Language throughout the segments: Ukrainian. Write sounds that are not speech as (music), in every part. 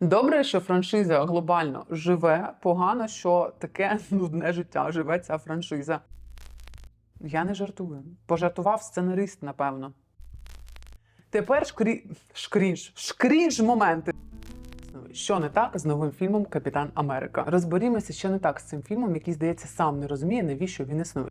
Добре, що франшиза глобально живе. Погано, що таке (laughs) нудне життя живе ця франшиза. Я не жартую. Пожартував сценарист, напевно. Тепер шкрі... шкрінж. Шкрінж моменти. Що не так з новим фільмом Капітан Америка? Розберімося, що не так з цим фільмом, який, здається, сам не розуміє, навіщо він існує.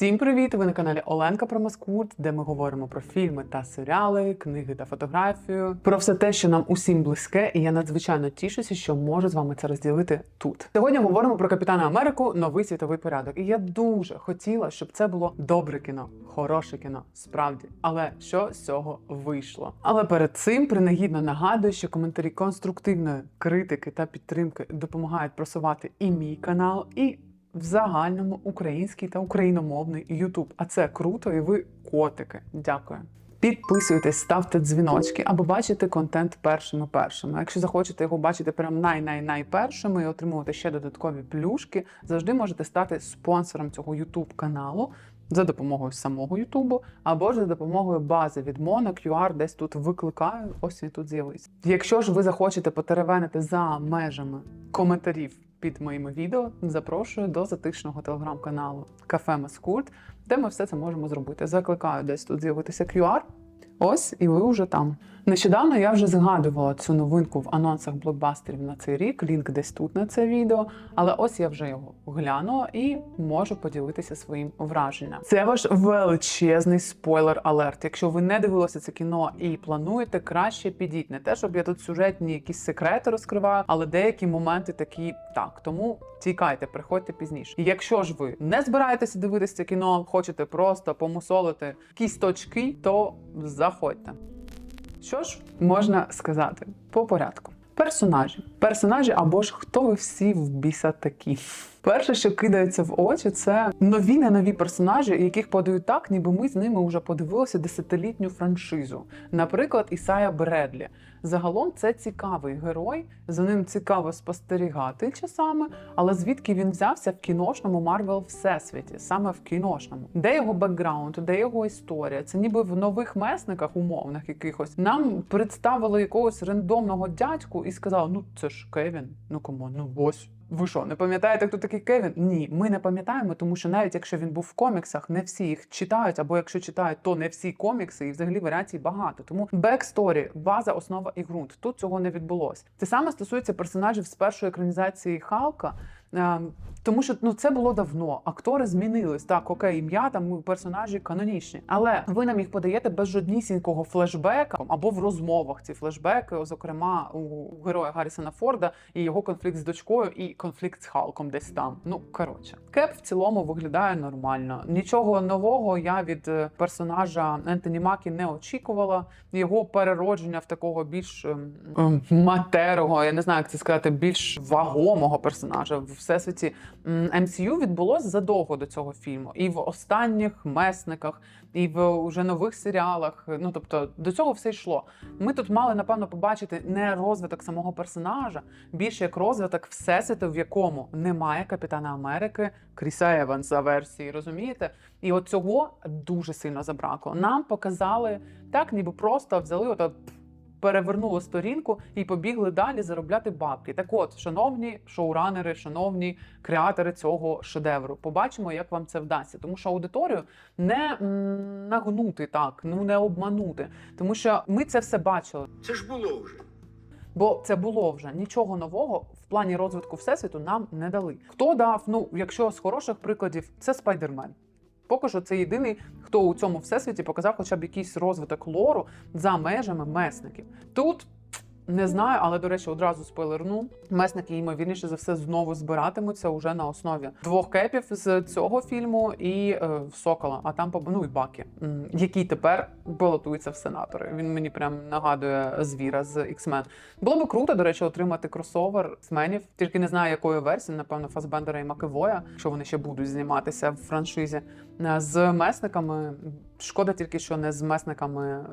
Всім привіт! Ви на каналі Оленка про Маскурт, де ми говоримо про фільми та серіали, книги та фотографію, про все те, що нам усім близьке, і я надзвичайно тішуся, що можу з вами це розділити тут. Сьогодні говоримо про Капітана Америку, новий світовий порядок. І я дуже хотіла, щоб це було добре кіно, хороше кіно, справді. Але що з цього вийшло? Але перед цим принагідно нагадую, що коментарі конструктивної критики та підтримки допомагають просувати і мій канал, і в загальному український та україномовний Ютуб. А це круто, і ви котики. Дякую. Підписуйтесь, ставте дзвіночки, або бачите контент першими першими. Якщо захочете його бачити прям най-най-найпершими і отримувати ще додаткові плюшки, завжди можете стати спонсором цього Ютуб каналу. За допомогою самого Ютубу, або ж за допомогою бази від Моно, QR десь тут викликаю, ось він тут з'явився. Якщо ж ви захочете потеревенити за межами коментарів під моїми відео, запрошую до затишного телеграм-каналу Кафе Маскульт, де ми все це можемо зробити. Закликаю десь тут з'явитися QR. Ось і ви вже там. Нещодавно я вже згадувала цю новинку в анонсах блокбастерів на цей рік. Лінк десь тут на це відео. Але ось я вже його глянула і можу поділитися своїм враженням. Це ваш величезний спойлер алерт. Якщо ви не дивилися це кіно і плануєте, краще підіть. Не те, щоб я тут сюжетні якісь секрети розкриваю, але деякі моменти такі так. Тому тікайте, приходьте пізніше. Якщо ж ви не збираєтеся дивитися це кіно, хочете просто помусолити якісь точки, то заходьте. Що ж можна сказати по порядку? Персонажі. Персонажі або ж хто ви всі в біса такі. Перше, що кидається в очі, це нові не нові персонажі, яких подають так, ніби ми з ними вже подивилися десятилітню франшизу. Наприклад, Ісая Бредлі. Загалом це цікавий герой, за ним цікаво спостерігати часами, але звідки він взявся в кіношному Марвел всесвіті, саме в кіношному, де його бекграунд, де його історія? Це ніби в нових месниках умовних якихось нам представили якогось рандомного дядьку і сказали: ну це ж Кевін, ну кому, ну ось. Ви що, не пам'ятаєте, хто такий Кевін? Ні, ми не пам'ятаємо, тому що навіть якщо він був в коміксах, не всі їх читають, або якщо читають, то не всі комікси, і взагалі варіацій багато. Тому бексторі, база, основа і ґрунт. Тут цього не відбулося. Це саме стосується персонажів з першої екранізації Халка. Е, Тому що ну це було давно. Актори змінились. Так, окей, ім'я там персонажі канонічні, але ви нам їх подаєте без жоднісінького флешбека або в розмовах. Ці флешбеки, зокрема, у героя Гаррісона Форда і його конфлікт з дочкою, і конфлікт з Халком десь там. Ну коротше, кеп в цілому виглядає нормально. Нічого нового я від е, персонажа Ентоні Макі не очікувала. Його переродження в такого більш ем, ем, матерого, я не знаю, як це сказати, більш вагомого персонажа всесвіті MCU відбулося задовго до цього фільму, і в останніх месниках, і в уже нових серіалах. Ну тобто до цього все йшло. Ми тут мали напевно побачити не розвиток самого персонажа, більше як розвиток всесвіту, в якому немає Капітана Америки, Кріса Еванса версії, розумієте? І от цього дуже сильно забракло. Нам показали так, ніби просто взяли ото перевернули сторінку і побігли далі заробляти бабки. Так от, шановні шоуранери, шановні креатори цього шедевру, побачимо, як вам це вдасться. Тому що аудиторію не нагнути так, ну не обманути. Тому що ми це все бачили. Це ж було вже. Бо це було вже нічого нового в плані розвитку всесвіту нам не дали. Хто дав? Ну, якщо з хороших прикладів, це спайдермен. Поки що це єдиний, хто у цьому всесвіті показав хоча б якийсь розвиток лору за межами месників. Тут не знаю, але до речі, одразу спойлерну. Месники, ймовірніше за все, знову збиратимуться уже на основі двох кепів з цього фільму і е, Сокола, а там ну і Бакі, м, який тепер балотується в сенатори. Він мені прям нагадує звіра з X-Men. Було би круто, до речі, отримати кросовер X-менів. Тільки не знаю, якої версії, напевно, Фасбендера і Макевоя, якщо вони ще будуть зніматися в франшизі. Е, З месниками. Шкода тільки, що не з месниками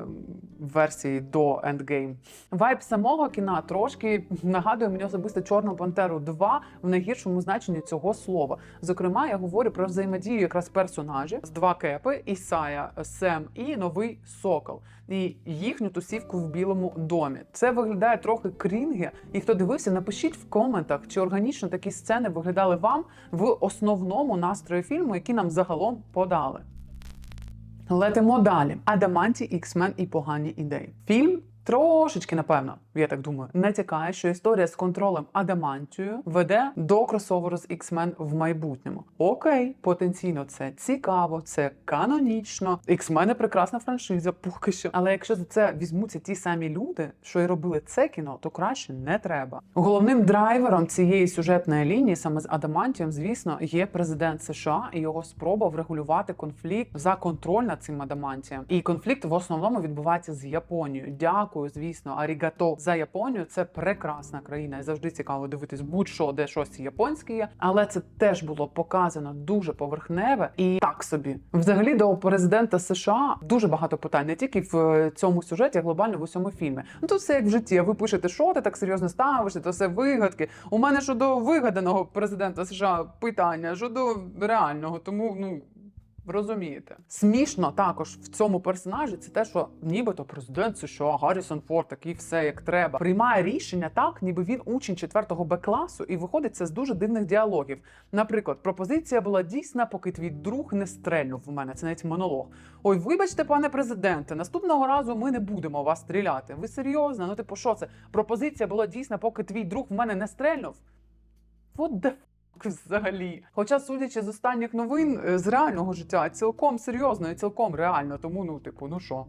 версії до Endgame. Вайб самого кіна трошки нагадує мені особисто Чорну Пантеру 2 в найгіршому значенні цього слова. Зокрема, я говорю про взаємодію якраз персонажів з два кепи: Ісая, Сем і новий Сокол. І їхню тусівку в Білому домі. Це виглядає трохи крінги. І хто дивився, напишіть в коментах, чи органічно такі сцени виглядали вам в основному настрої фільму, які нам загалом подали. Летимо далі. Адаманті, Іксмен і погані ідеї. Фільм. Трошечки, напевно, я так думаю, натякає, що історія з контролем Адамантію веде до кросоверу з X-Men в майбутньому. Окей, потенційно це цікаво, це канонічно. X-Men – прекрасна франшиза, поки що. Але якщо за це візьмуться ті самі люди, що і робили це кіно, то краще не треба. Головним драйвером цієї сюжетної лінії, саме з Адамантієм, звісно, є президент США і його спроба врегулювати конфлікт за контроль над цим Адамантієм. І конфлікт в основному відбувається з Японією. Дякую, звісно, арігато за Японію. Це прекрасна країна. Завжди цікаво дивитись будь-що, де щось японське є. Але це теж було показано дуже поверхневе і так собі. Взагалі до президента США дуже багато питань, не тільки в е, цьому сюжеті, а глобально в усьому фільмі. Ну тут все як в житті. Ви пишете, що ти так серйозно ставишся, то все вигадки. У мене щодо вигаданого президента США питання щодо реального, тому ну. Розумієте, смішно також в цьому персонажі це те, що нібито президент США Гаррісон Форд, такий все як треба, приймає рішення так, ніби він учень 4-го Б класу, і виходить це з дуже дивних діалогів. Наприклад, пропозиція була дійсна, поки твій друг не стрельнув в мене. Це навіть монолог. Ой, вибачте, пане президенте, наступного разу ми не будемо вас стріляти. Ви серйозно? Ну, типу, що це? Пропозиція була дійсна, поки твій друг в мене не стрельнув. What the Взагалі, хоча, судячи з останніх новин е, з реального життя, цілком серйозно і цілком реально, тому ну, типу, ну що.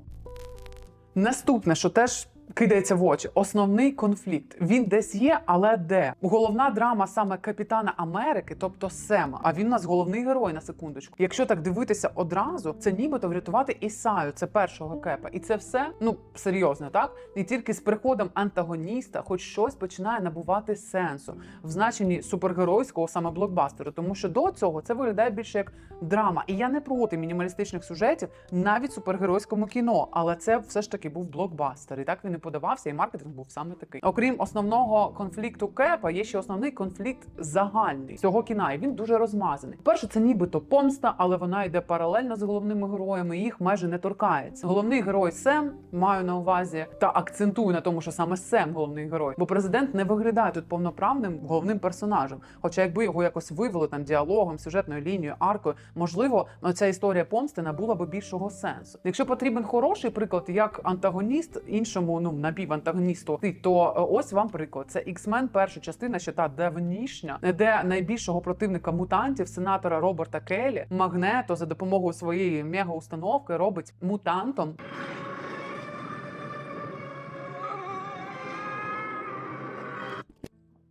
Наступне, що теж кидається в очі, основний конфлікт. Він десь є, але де? Головна драма саме капітана Америки, тобто Сема. А він у нас головний герой на секундочку. Якщо так дивитися одразу, це нібито врятувати Ісаю, це першого кепа. І це все ну серйозно, так? І тільки з приходом антагоніста, хоч щось починає набувати сенсу в значенні супергеройського саме блокбастеру, тому що до цього це виглядає більше як драма. І я не проти мінімалістичних сюжетів навіть супергеройському кіно, але це все ж таки був блокбастер, і так він і подавався, і маркетинг був саме такий. Окрім основного конфлікту Кепа, є ще основний конфлікт загальний цього кіна, і він дуже розмазаний. Перше, це нібито помста, але вона йде паралельно з головними героями. і Їх майже не торкається. Головний герой Сем маю на увазі та акцентую на тому, що саме Сем головний герой, бо президент не виглядає тут повноправним головним персонажем. Хоча, якби його якось вивели там діалогом, сюжетною лінією, аркою, можливо, ця історія помсти набула би більшого сенсу. Якщо потрібен хороший приклад, як антагоніст іншому, ну напівантагоністу, то е, ось вам приклад. Це X-Men перша частина, ще та давнішня, де найбільшого противника мутантів, сенатора Роберта Келлі, Магнето за допомогою своєї мега-установки робить мутантом.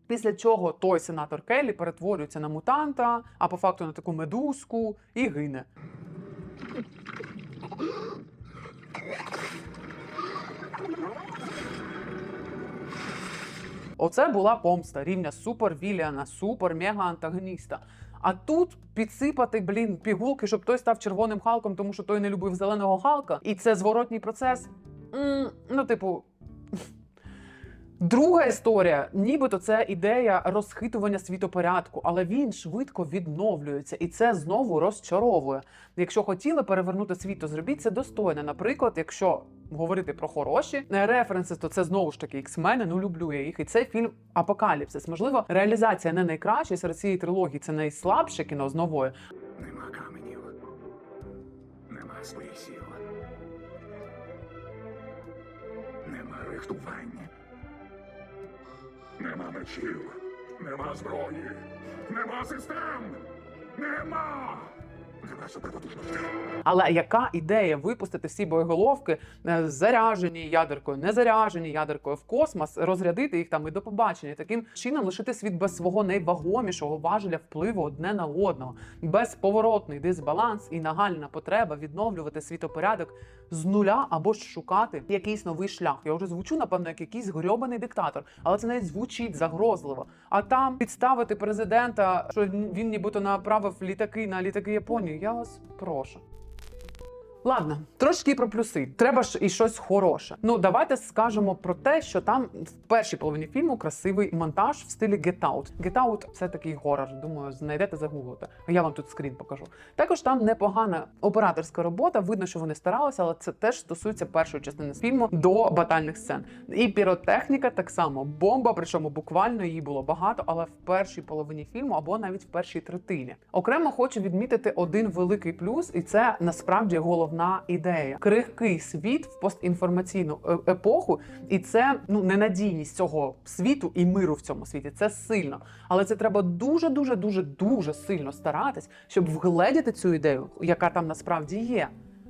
Після чого той сенатор Келлі перетворюється на мутанта, а по факту на таку медузку і гине. Оце була помста рівня супер-віліана, супер-мега-антагоніста. А тут підсипати, блін, пігулки, щоб той став червоним Халком, тому що той не любив зеленого Халка. І це зворотній процес. М, ну, типу. Друга історія, нібито це ідея розхитування світопорядку, але він швидко відновлюється, і це знову розчаровує. Якщо хотіли перевернути світ, то зробіть це достойно. Наприклад, якщо говорити про хороші референси, то це знову ж таки X-мени, ну люблю я їх. І це фільм Апокаліпсис. Можливо, реалізація не найкраща серед цієї трилогії. Це найслабше кіно з нової. Нема каменів. Нема своїх сіл. Нема рихтування. Нема мечів. Нема зброї. Нема систем. Нема. Але яка ідея випустити всі боєголовки е, заряжені ядеркою, не заряжені ядеркою в космос, розрядити їх там і до побачення, таким чином лишити світ без свого найвагомішого важеля впливу одне на одного, безповоротний дисбаланс і нагальна потреба відновлювати світопорядок з нуля або ж шукати якийсь новий шлях. Я вже звучу, напевно, як якийсь грьобаний диктатор, але це навіть звучить загрозливо. А там підставити президента, що він нібито направив літаки на літаки Японії. Я вас прошу. Ладно, трошки про плюси. Треба ж і щось хороше. Ну давайте скажемо про те, що там в першій половині фільму красивий монтаж в стилі Get Out. Get Out – це такий горор. Думаю, знайдете загуглите. Я вам тут скрін покажу. Також там непогана операторська робота. Видно, що вони старалися, але це теж стосується першої частини фільму до батальних сцен. І піротехніка так само бомба, причому буквально її було багато, але в першій половині фільму або навіть в першій третині. Окремо хочу відмітити один великий плюс, і це насправді головна ідея. Крихкий світ в постінформаційну е- епоху, і це ну ненадійність цього світу і миру в цьому світі. Це сильно, але це треба дуже, дуже, дуже, дуже сильно старатись, щоб вгледіти цю ідею, яка там насправді є.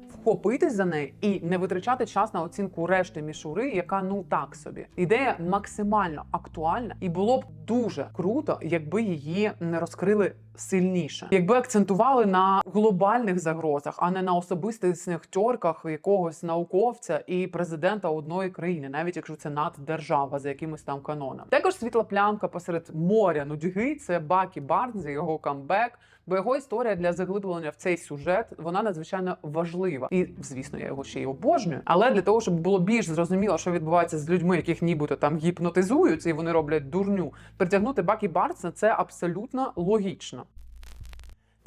Вхопитись за неї і не витрачати час на оцінку решти мішури, яка ну так собі. Ідея максимально актуальна, і було б дуже круто, якби її не розкрили сильніше, якби акцентували на глобальних загрозах, а не на особистісних тьорках якогось науковця і президента одної країни, навіть якщо це наддержава за якимось там каноном. Також світла плямка посеред моря нудьги це Бакі Барнс, його камбек. Бо його історія для заглиблення в цей сюжет вона надзвичайно важлива. І звісно, я його ще й обожнюю. Але для того, щоб було більш зрозуміло, що відбувається з людьми, яких нібито там гіпнотизують, і вони роблять дурню, притягнути Бакі Барнса – це абсолютно логічно.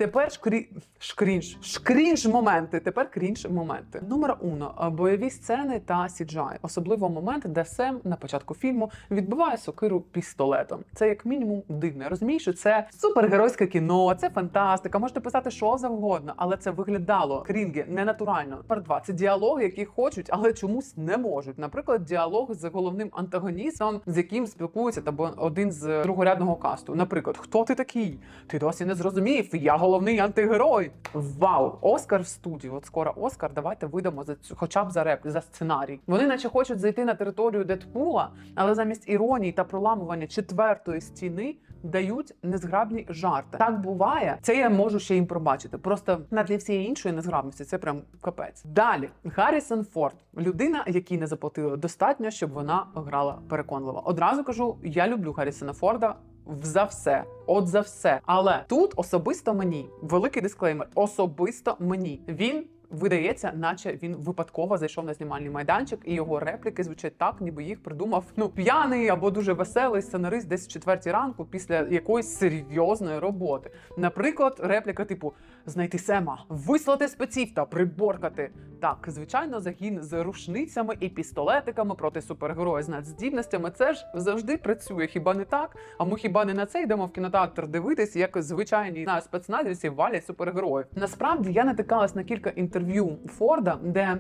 Тепер шкрі... шкрінж. Шкрінж моменти. Тепер крінж моменти. Номер уно бойові сцени та сіджай. Особливо момент, де Сем на початку фільму відбиває сокиру пістолетом. Це як мінімум дивно. Я розумію, що це супергеройське кіно, це фантастика. Можете писати що завгодно, але це виглядало крінги ненатурально. Номер два це діалоги, які хочуть, але чомусь не можуть. Наприклад, діалог з головним антагоністом, з яким спілкується або один з другорядного касту. Наприклад, хто ти такий? Ти досі не зрозумів. Я головний антигерой. Вау! Оскар в студії. От скоро Оскар. Давайте видамо за цю, хоча б за реп, за сценарій. Вони, наче хочуть зайти на територію Дедпула, але замість іронії та проламування четвертої стіни. Дають незграбні жарти. Так буває. Це я можу ще їм пробачити. Просто на тлі всієї іншої незграбності це прям капець. Далі Гаррісон Форд, людина, якій не заплатили достатньо, щоб вона грала переконливо. Одразу кажу, я люблю Гаррісона Форда за все, от за все. Але тут особисто мені великий дисклеймер. Особисто мені він. Видається, наче він випадково зайшов на знімальний майданчик, і його репліки звучать так, ніби їх придумав ну п'яний або дуже веселий сценарист десь в четвертій ранку після якоїсь серйозної роботи. Наприклад, репліка типу знайти Сема, вислати спеців та приборкати. Так, звичайно, загін з рушницями і пістолетиками проти супергероя з надздібностями. Це ж завжди працює. Хіба не так? А ми хіба не на це йдемо в кінотеатр дивитись, як звичайні знаю, спецназівці валять супергероїв? Насправді я натикалась на кілька інтерв'ю Форда, де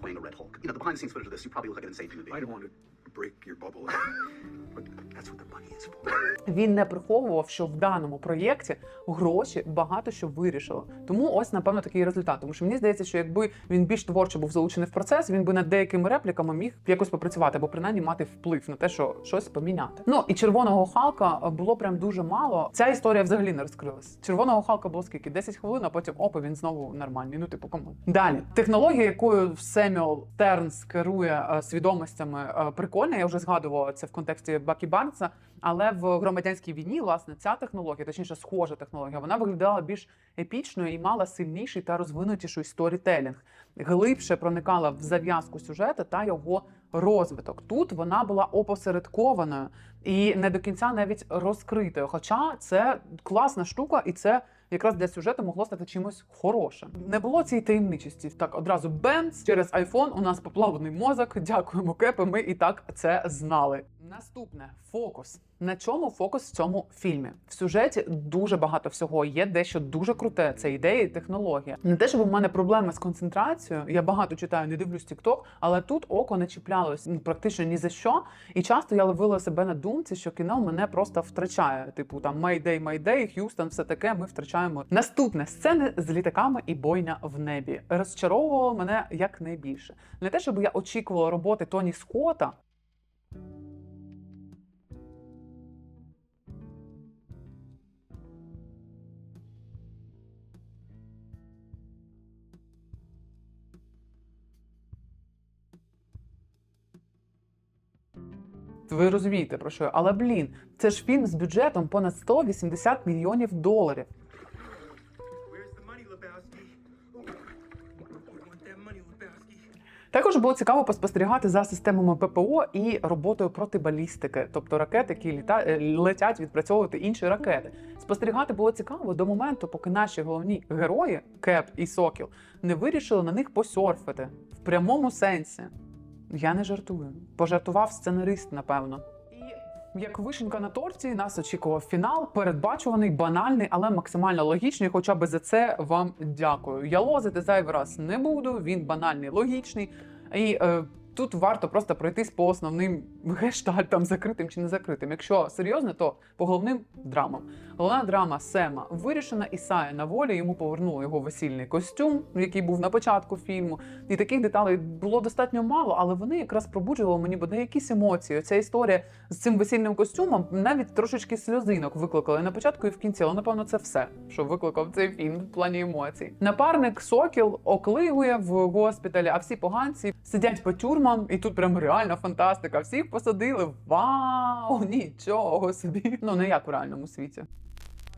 playing a Red Hulk? You know, the behind the scenes footage of this, you probably look like an insane human being. I don't want to break your bubble. (laughs) він не приховував, що в даному проєкті гроші багато що вирішило. Тому ось напевно такий результат. Тому що мені здається, що якби він більш творчо був залучений в процес, він би над деякими репліками міг якось попрацювати, або принаймні мати вплив на те, що щось поміняти. Ну і червоного Халка було прям дуже мало. Ця історія взагалі не розкрилась. Червоного Халка було скільки 10 хвилин, а потім опа, він знову нормальний. Ну, типу, кому далі. Технологія, якою Семюел Тернс керує е, свідомостями, е, прикольна. Я вже згадувала це в контексті Бакі Барнса. Але в громадянській війні, власне, ця технологія, точніше, схожа технологія, вона виглядала більш епічною і мала сильніший та розвинутіший сторітелінг, глибше проникала в зав'язку сюжету та його розвиток. Тут вона була опосередкованою і не до кінця навіть розкритою. Хоча це класна штука, і це якраз для сюжету могло стати чимось хорошим. Не було цієї таємничості. Так одразу бенц через айфон у нас поплаваний мозок. Дякуємо, кепи. Ми і так це знали. Наступне фокус. На чому фокус в цьому фільмі? В сюжеті дуже багато всього. Є дещо дуже круте. Це ідеї, технологія. Не те, щоб у мене проблеми з концентрацією. Я багато читаю, не дивлюсь TikTok, але тут око не чіплялось практично ні за що. І часто я ловила себе на думці, що кіно мене просто втрачає. Типу там Mayday, Mayday, Х'юстон, все таке. Ми втрачаємо. Наступне сцени з літаками і бойня в небі. Розчаровувало мене як найбільше. Не те, щоб я очікувала роботи Тоні Скотта. Ви розумієте про що? Але блін, це ж фільм з бюджетом понад 180 мільйонів доларів. Також було цікаво поспостерігати за системами ППО і роботою протибалістики, тобто ракет, які літа... Е, летять відпрацьовувати інші ракети. Спостерігати було цікаво до моменту, поки наші головні герої, Кеп і Сокіл, не вирішили на них посьорфити в прямому сенсі. Я не жартую. Пожартував сценарист, напевно. І як вишенька на торті, нас очікував фінал, передбачуваний, банальний, але максимально логічний. Хоча би за це вам дякую. Я лозити зайвий раз не буду. Він банальний, логічний. І е, тут варто просто пройтись по основним гештальтам, закритим чи не закритим. Якщо серйозно, то по головним драмам. Головна драма Сема вирішена, Ісая на волі йому повернули його весільний костюм, який був на початку фільму. І таких деталей було достатньо мало, але вони якраз пробуджували мені бодай якісь емоції. Ця історія з цим весільним костюмом навіть трошечки сльозинок викликали на початку і в кінці. Але напевно це все, що викликав цей фільм в плані емоцій. Напарник Сокіл оклигує в госпіталі, а всі поганці сидять по тюрмам, і тут прям реальна фантастика. Всіх посадили. Вау! Нічого собі! Ну не як в реальному світі.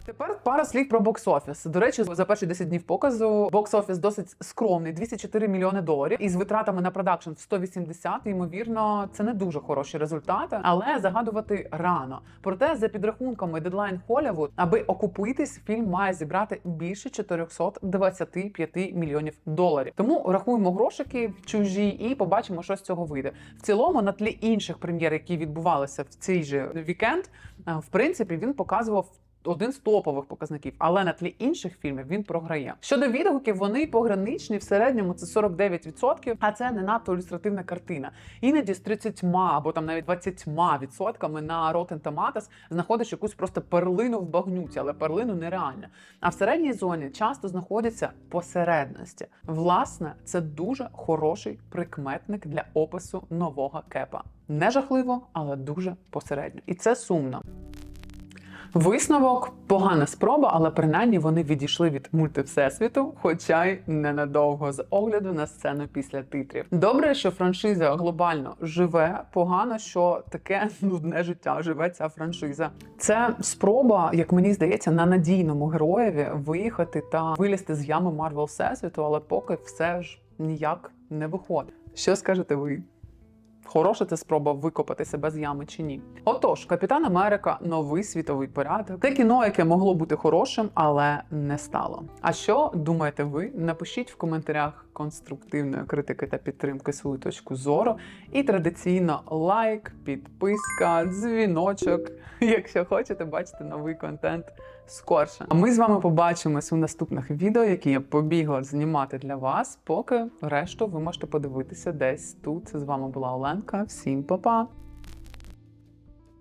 Тепер пара слів про бокс-офіс. До речі, за перші 10 днів показу бокс-офіс досить скромний 204 мільйони доларів. Із витратами на продакшн в 180, Ймовірно, це не дуже хороші результати, але загадувати рано. Проте, за підрахунками Deadline Hollywood, аби окупитись, фільм має зібрати більше 425 мільйонів доларів. Тому рахуємо грошики чужі і побачимо, що з цього вийде. В цілому, на тлі інших прем'єр, які відбувалися в цей же вікенд, е, в принципі, він показував один з топових показників, але на тлі інших фільмів він програє. Щодо відгуків, вони пограничні в середньому це 49%, а це не надто ілюстративна картина. Іноді з 30 або там навіть 20% відсотками на Rotten Tomatoes знаходиш якусь просто перлину в багнюці, але перлину нереальна. А в середній зоні часто знаходяться посередності. Власне, це дуже хороший прикметник для опису нового кепа. Не жахливо, але дуже посередньо. І це сумно. Висновок погана спроба, але принаймні вони відійшли від мультивсесвіту, хоча й ненадовго з огляду на сцену після титрів. Добре, що франшиза глобально живе. Погано, що таке нудне життя живе ця франшиза. Це спроба, як мені здається, на надійному героєві виїхати та вилізти з ями Марвел Всесвіту, але поки все ж ніяк не виходить. Що скажете ви? Хороша це спроба викопати себе з ями чи ні. Отож, Капітан Америка новий світовий порядок. Те кіно, яке могло бути хорошим, але не стало. А що думаєте ви? Напишіть в коментарях конструктивної критики та підтримки свою точку зору. І традиційно лайк, підписка, дзвіночок, (laughs) якщо хочете бачити новий контент скорше. А ми з вами побачимось у наступних відео, які я побігла знімати для вас. Поки решту ви можете подивитися десь тут. З вами була Оленка. Всім па-па!